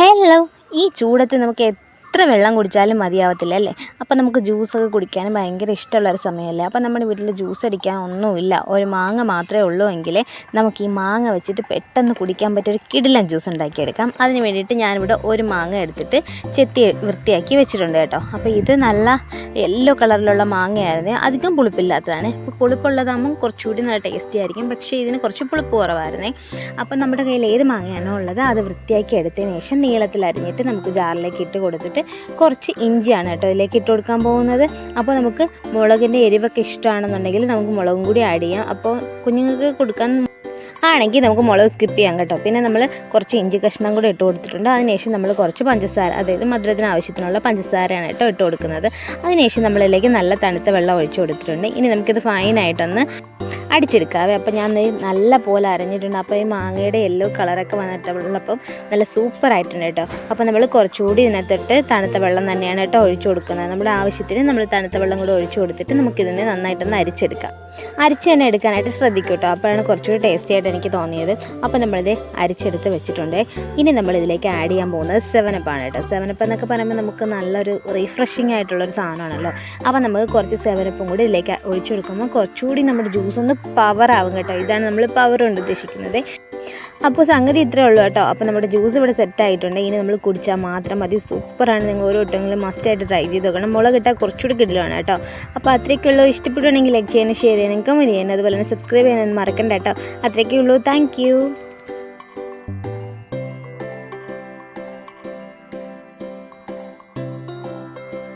Hello ഈ ചൂടത്ത് നമുക്ക് എത്ര വെള്ളം കുടിച്ചാലും മതിയാവത്തില്ല അല്ലേ? അപ്പം നമുക്ക് ജ്യൂസൊക്കെ കുടിക്കാൻ ഭയങ്കര ഇഷ്ടമുള്ള ഒരു സമയമല്ലേ? അപ്പം നമ്മുടെ വീട്ടിൽ ജ്യൂസ് അടിക്കാൻ ഒന്നുമില്ല. ഒരു മാങ്ങ മാത്രമേ ഉള്ളൂ എങ്കിൽ നമുക്ക് ഈ മാങ്ങ വെച്ചിട്ട് പെട്ടെന്ന് കുടിക്കാൻ പറ്റിയ ഒരു കിടിലൻ ജ്യൂസ് ഉണ്ടാക്കിയെടുക്കാം. അതിന് വേണ്ടിയിട്ട് ഞാനിവിടെ ഒരു മാങ്ങ എടുത്തിട്ട് ചെത്തി വൃത്തിയാക്കി വെച്ചിട്ടുണ്ട് കേട്ടോ. അപ്പോൾ ഇത് നല്ല യെല്ലോ കളറിലുള്ള മാങ്ങയായിരുന്നു. അധികം പുളിപ്പില്ലാത്തതാണ്. ഇപ്പോൾ പുളിപ്പുള്ളതാകുമ്പം കുറച്ചുകൂടി നല്ല ടേസ്റ്റി ആയിരിക്കും. പക്ഷേ ഇതിന് കുറച്ച് പുളിപ്പ് കുറവായിരുന്നേ. അപ്പം നമ്മുടെ കയ്യിൽ ഏത് മാങ്ങയാണോ ഉള്ളത് അത് വൃത്തിയാക്കി എടുത്തതിന് ശേഷം നീളത്തിൽ അരിഞ്ഞിട്ട് നമുക്ക് ജാറിലേക്ക് ഇട്ട് കൊടുത്തിട്ട് കുറച്ച് ഇഞ്ചിയാണ് കേട്ടോ ഇതിലേക്ക് ഇട്ട് കൊടുക്കാൻ പോകുന്നത്. അപ്പോൾ നമുക്ക് മുളകിന്റെ എരിവൊക്കെ ഇഷ്ടമാണെന്നുണ്ടെങ്കിൽ നമുക്ക് മുളകും കൂടി ആഡ് ചെയ്യാം. അപ്പോൾ കുഞ്ഞുങ്ങൾക്ക് കൊടുക്കാൻ ആണെങ്കിൽ നമുക്ക് മുളക് സ്കിപ്പ് ചെയ്യാം കേട്ടോ. പിന്നെ നമ്മൾ കുറച്ച് ഇഞ്ചി കഷ്ണം കൂടെ ഇട്ട് കൊടുത്തിട്ടുണ്ട്. അതിനുശേഷം നമ്മൾ കുറച്ച് പഞ്ചസാര അതായത് മധുരത്തിന് ആവശ്യത്തിനുള്ള പഞ്ചസാരയാണ് കേട്ടോ ഇട്ട് കൊടുക്കുന്നത്. അതിനുശേഷം നമ്മളിലേക്ക് നല്ല തണുത്ത വെള്ളം ഒഴിച്ചു കൊടുത്തിട്ടുണ്ട്. ഇനി നമുക്കിത് ഫൈനായിട്ടൊന്ന് അടിച്ചെടുക്കാവേ. അപ്പോൾ ഞാൻ നല്ല പോലെ അരഞ്ഞിട്ടുണ്ട്. അപ്പോൾ ഈ മാങ്ങയുടെ യെല്ലോ കളറൊക്കെ വന്നിട്ടുള്ളപ്പം നല്ല സൂപ്പർ ആയിട്ടുണ്ട് കേട്ടോ. അപ്പോൾ നമ്മൾ കുറച്ചുകൂടി ഇതിനകത്തിട്ട് തണുത്ത വെള്ളം തന്നെയാണ് കേട്ടോ ഒഴിച്ചു കൊടുക്കുന്നത്. നമ്മുടെ ആവശ്യത്തിന് നമ്മൾ തണുത്ത വെള്ളം കൂടെ ഒഴിച്ചു കൊടുത്തിട്ട് നമുക്കിതിനെ നന്നായിട്ടൊന്ന് അരിച്ചെടുക്കാം. അരിച്ച് തന്നെ എടുക്കാനായിട്ട് ശ്രദ്ധിക്കും കേട്ടോ അപ്പോഴാണ് കുറച്ചുകൂടി ടേസ്റ്റി ആയിട്ട് എനിക്ക് തോന്നിയത്. അപ്പോൾ നമ്മളിത് അരിച്ചെടുത്ത് വെച്ചിട്ടുണ്ട്. ഇനി നമ്മൾ ഇതിലേക്ക് ആഡ് ചെയ്യാൻ പോകുന്നത് സെവനപ്പാണ് കേട്ടോ സെവനപ്പ് എന്നൊക്കെ പറയുമ്പോൾ നമുക്ക് നല്ലൊരു റീഫ്രഷിങ് ആയിട്ടുള്ളൊരു സാധനമാണല്ലോ. അപ്പോൾ നമുക്ക് കുറച്ച് സെവനപ്പും കൂടി ഇതിലേക്ക് ഒഴിച്ചു കൊടുക്കുമ്പോൾ കുറച്ചുകൂടി നമ്മുടെ ജ്യൂസ് ഒന്ന് പവർ ആവും കേട്ടോ ഇതാണ് നമ്മൾ പവർ കൊണ്ട് ഉദ്ദേശിക്കുന്നത്. അപ്പോൾ സംഗതി ഇത്രേ ഉള്ളൂ കേട്ടോ. അപ്പോൾ നമ്മുടെ ജ്യൂസ് ഇവിടെ സെറ്റ് ആയിട്ടുണ്ട്. ഇനി നമ്മൾ കുടിച്ചാൽ മാത്രം മതി. സൂപ്പറാണ്. നിങ്ങൾ ഓരോ വട്ടമെങ്കിലും മസ്റ്റായിട്ട് ട്രൈ ചെയ്ത് നോക്കണം. മുളക് ഇട്ടാൽ കുറച്ചുകൂടി കിടലാണ് കേട്ടോ. അപ്പോൾ അത്രയ്ക്കുള്ളൂ ഇഷ്ടപ്പെടുകയാണെങ്കിൽ ലൈക്ക് ചെയ്യാനും ഷെയർ ചെയ്യാനും കമന്റ് ചെയ്യാനും അതുപോലെ തന്നെ സബ്സ്ക്രൈബ് ചെയ്യാനും മറക്കണ്ട കേട്ടോ. അത്രയ്ക്കേ ഉള്ളൂ. താങ്ക്